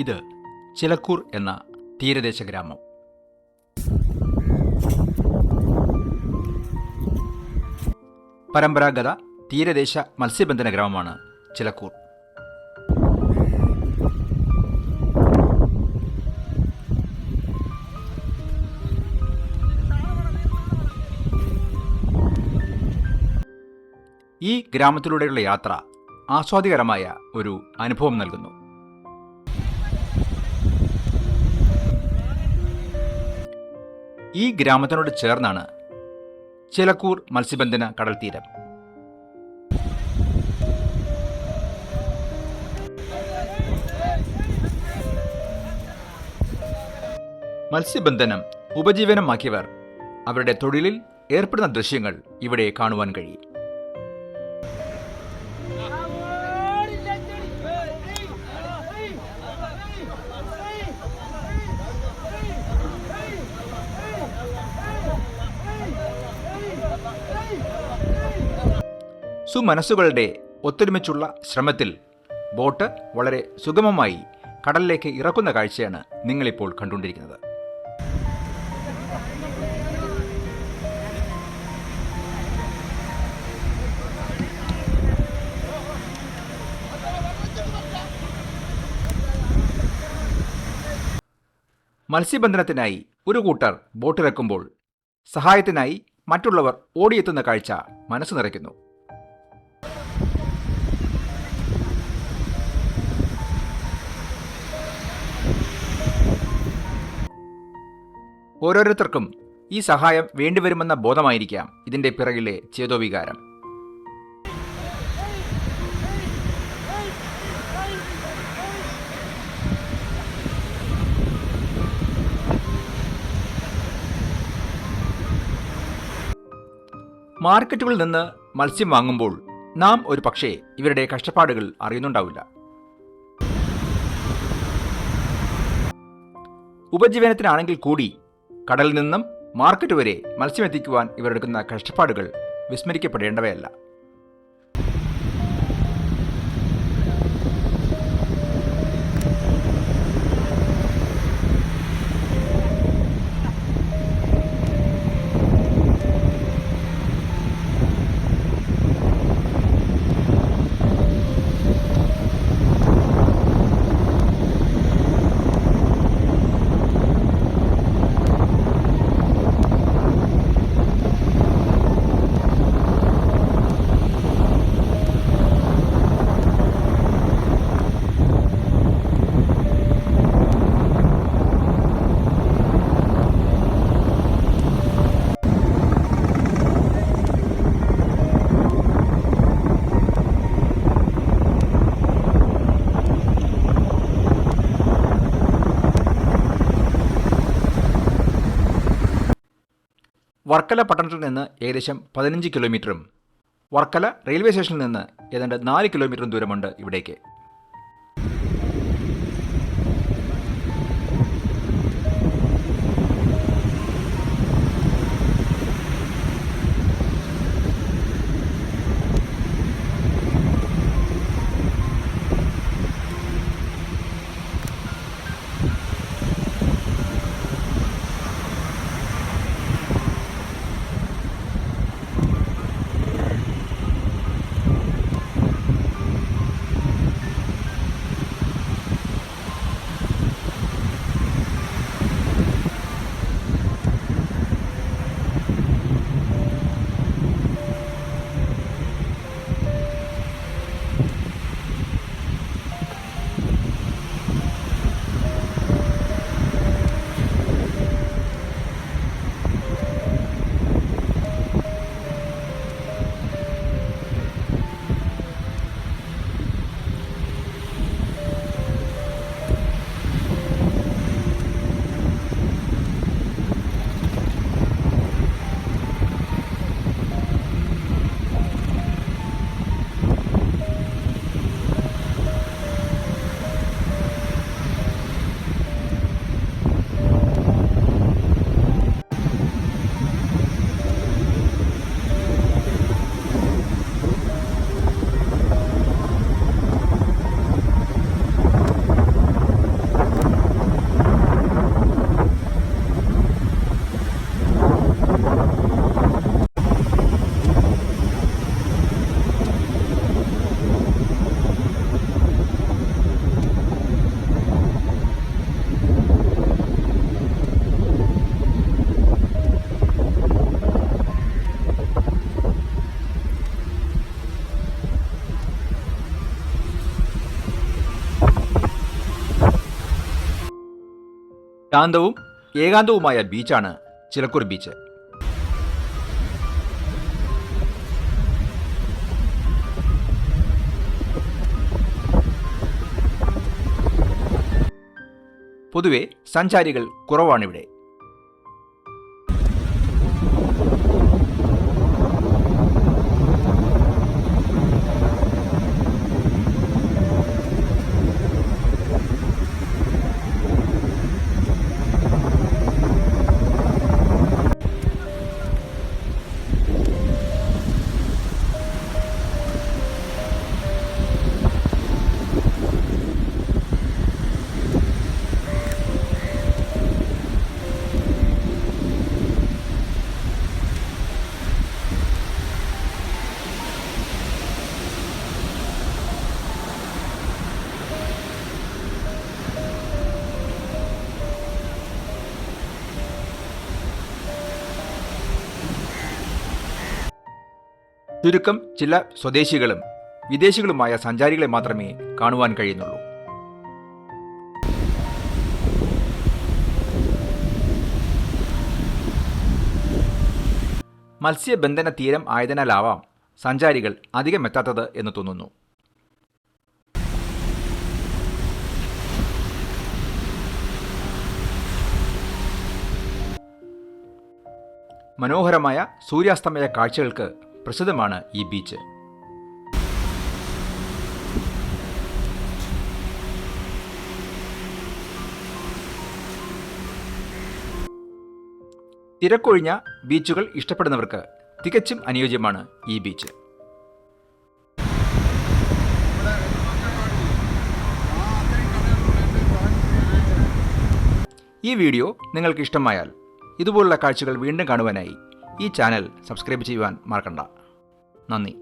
ഇത് ചിലക്കൂർ എന്ന തീരദേശ ഗ്രാമം. പരമ്പരാഗത തീരദേശ മത്സ്യബന്ധന ഗ്രാമമാണ് ചിലക്കൂർ. ഈ ഗ്രാമത്തിലൂടെയുള്ള യാത്ര ആസ്വാദികരമായ ഒരു അനുഭവം നൽകുന്നു. ഈ ഗ്രാമത്തിനോട് ചേർന്നാണ് ചിലക്കൂർ മത്സ്യബന്ധന കടൽ തീരം. മത്സ്യബന്ധനം ഉപജീവനമാക്കിയവർ അവരുടെ തൊഴിലിൽ ഏർപ്പെടുന്ന ദൃശ്യങ്ങൾ ഇവിടെ കാണുവാൻ കഴിയും. സുമനസ്സുകളുടെ ഒത്തൊരുമിച്ചുള്ള ശ്രമത്തിൽ ബോട്ട് വളരെ സുഗമമായി കടലിലേക്ക് ഇറക്കുന്ന കാഴ്ചയാണ് നിങ്ങളിപ്പോൾ കണ്ടുകൊണ്ടിരിക്കുന്നത്. മത്സ്യബന്ധനത്തിനായി ഒരു കൂട്ടർ ബോട്ടിറക്കുമ്പോൾ സഹായത്തിനായി മറ്റുള്ളവർ ഓടിയെത്തുന്ന കാഴ്ച മനസ്സ് നിറയ്ക്കുന്നു. ഓരോരുത്തർക്കും ഈ സഹായം വേണ്ടിവരുമെന്ന ബോധമായിരിക്കാം ഇതിന്റെ പിറകിലെ ചേതോവികാരം. മാർക്കറ്റുകളിൽ നിന്ന് മത്സ്യം വാങ്ങുമ്പോൾ നാം ഒരു പക്ഷേ ഇവരുടെ കഷ്ടപ്പാടുകൾ അറിയുന്നുണ്ടാവില്ല. ഉപജീവനത്തിനാണെങ്കിൽ കൂടി കടലിൽ നിന്നും മാർക്കറ്റ് വരെ മത്സ്യമെത്തിക്കുവാൻ ഇവരെടുക്കുന്ന കഷ്ടപ്പാടുകൾ വിസ്മരിക്കപ്പെടേണ്ടവയല്ല. വർക്കല പട്ടണത്തിൽ നിന്ന് ഏകദേശം പതിനഞ്ച് കിലോമീറ്ററും വർക്കല റെയിൽവേ സ്റ്റേഷനിൽ നിന്ന് ഏതാണ്ട് നാല് കിലോമീറ്ററും ദൂരമുണ്ട് ഇവിടേക്ക്. ശാന്തവും ഏകാന്തവുമായ ബീച്ചാണ് ചിലക്കൂർ ബീച്ച്. പൊതുവെ സഞ്ചാരികൾ കുറവാണിവിടെ. ചുരുക്കം ചില സ്വദേശികളും വിദേശികളുമായ സഞ്ചാരികളെ മാത്രമേ കാണുവാൻ കഴിയുന്നുള്ളൂ. മത്സ്യബന്ധന തീരം ആയതിനാലാവാം സഞ്ചാരികൾ അധികം എത്താത്തത് എന്ന് തോന്നുന്നു. മനോഹരമായ സൂര്യാസ്തമയ കാഴ്ചകൾക്ക് പ്രസിദ്ധമാണ് ഈ ബീച്ച്. തിരക്കൊഴിഞ്ഞ ബീച്ചുകൾ ഇഷ്ടപ്പെടുന്നവർക്ക് തികച്ചും അനുയോജ്യമാണ് ഈ ബീച്ച്. ഈ വീഡിയോ നിങ്ങൾക്ക് ഇഷ്ടമായാൽ ഇതുപോലുള്ള കാഴ്ചകൾ വീണ്ടും കാണുവാനായി ഈ ചാനൽ സബ്സ്ക്രൈബ് ചെയ്യുവാൻ മറക്കണ്ട. നന്ദി.